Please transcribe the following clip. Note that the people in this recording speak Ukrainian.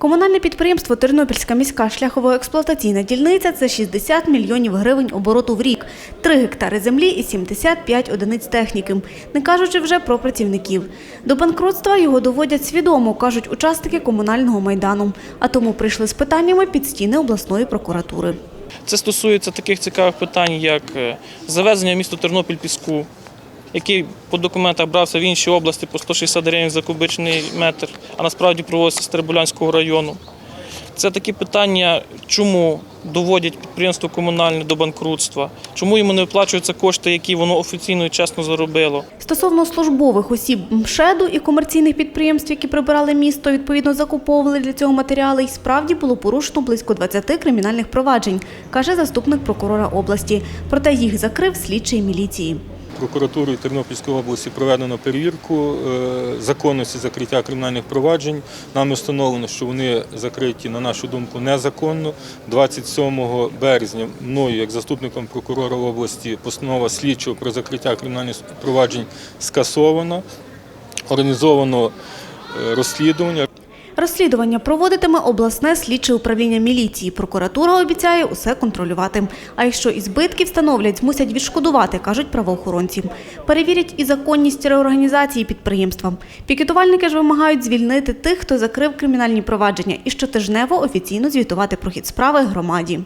Комунальне підприємство Тернопільська міська шляхово-експлуатаційна дільниця це 60 мільйонів гривень обороту в рік, 3 гектари землі і 75 одиниць техніки, не кажучи вже про працівників. До банкрутства його доводять свідомо, кажуть учасники комунального майдану, а тому прийшли з питаннями під стіни обласної прокуратури. Це стосується таких цікавих питань, як е, завезення в місто Тернопіль піску, який по документах брався в іншій області по 160 гривень за кубичний метр, а насправді проводиться з Тербулянського району. Це такі питання, чому доводять підприємство комунальне до банкрутства, чому йому не виплачуються кошти, які воно офіційно і чесно заробило. Стосовно службових осіб МШЕДу і комерційних підприємств, які прибирали місто, відповідно закуповували для цього матеріали, і справді було порушено близько 20 кримінальних проваджень, каже заступник прокурора області. Проте їх закрив слідчий міліції. Прокуратурою Тернопільської області проведено перевірку е, законності закриття кримінальних проваджень. Нам встановлено, що вони закриті, на нашу думку, незаконно. 27 березня мною, як заступником прокурора області, постанова слідчого про закриття кримінальних проваджень скасована. Організовано е, розслідування. Розслідування проводитиме обласне слідче управління міліції. Прокуратура обіцяє усе контролювати. А якщо і збитки встановлять, змусять відшкодувати, кажуть правоохоронці. Перевірять і законність реорганізації підприємства. Пікетувальники ж вимагають звільнити тих, хто закрив кримінальні провадження, і щотижнево офіційно звітувати про хід справи громаді.